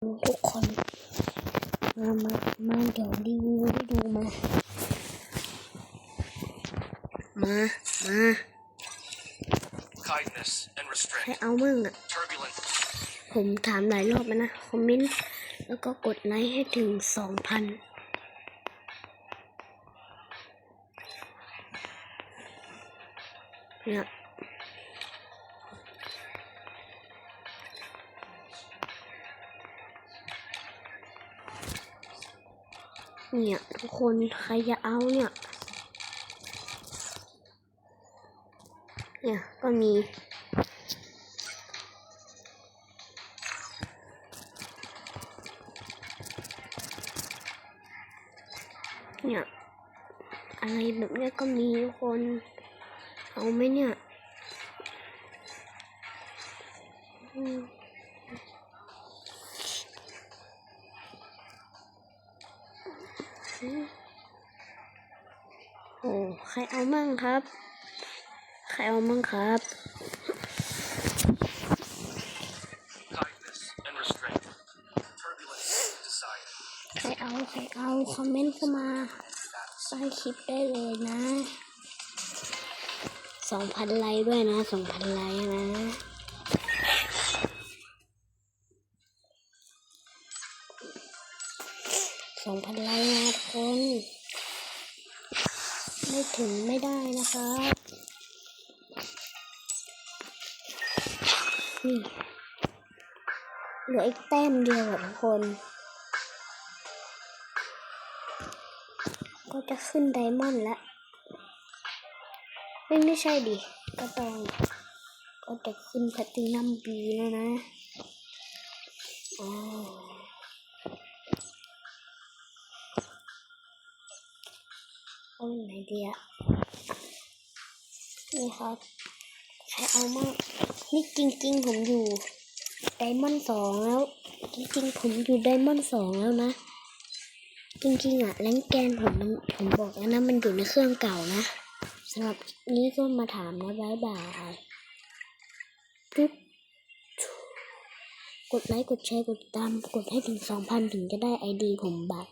ทุกคนมามามาเดี๋ยวรีวิวให้ดูมา มา มา kindness and ใคร restraint. เอามั่งอะ Turbulent ผมถามหลายรอบแล้วนะ คอมเมนต์ แล้วก็กดไลค์ให้ถึงสองพันเนี่ย เนี่ยทุกคนใครจะเอาเนี่ย เนี่ยก็มี เนี่ยอะไรแบบนี้ก็มีทุกคน เอาไหมเนี่ย อืมอืม โอ้ใครเอามั่งครับ ใครเอามั่งครับ kindness and restraint. Turbulence desire. ใครเอาใครเอาคอมเมนต์เข้ามาใต้คลิปได้เลยนะสองพันไลค์ด้วยนะสองพันไลค์นะ สองพันไลค์นะทุกคน ไม่ถึงไม่ได้นะครับนี่เหลืออีกแต้มเดียวทุกคน ก็จะขึ้นไดมอนด์แล้วไม่ไม่ใช่ดิ ก็ต้องก็จะขึ้นแพตตินัมบีแล้วนะอ๋อ เอาไหนดีอะนี่ครับใครเอามากนี่จริง ๆ ผมอยู่ไดมอนด์สองแล้ว จริง ๆ ผมอยู่ไดมอนด์สองแล้วนะ จริง ๆอะแรงแกนผมมันผมบอกแล้วนะมันอยู่ในเครื่องเก่านะสำหรับนี้ก็มาถามนะบายบายปึ๊บกดไลค์ กดแชร์ กดติดตาม กดให้ถึงสองพันถึงจะได้ไอดีผมบัตร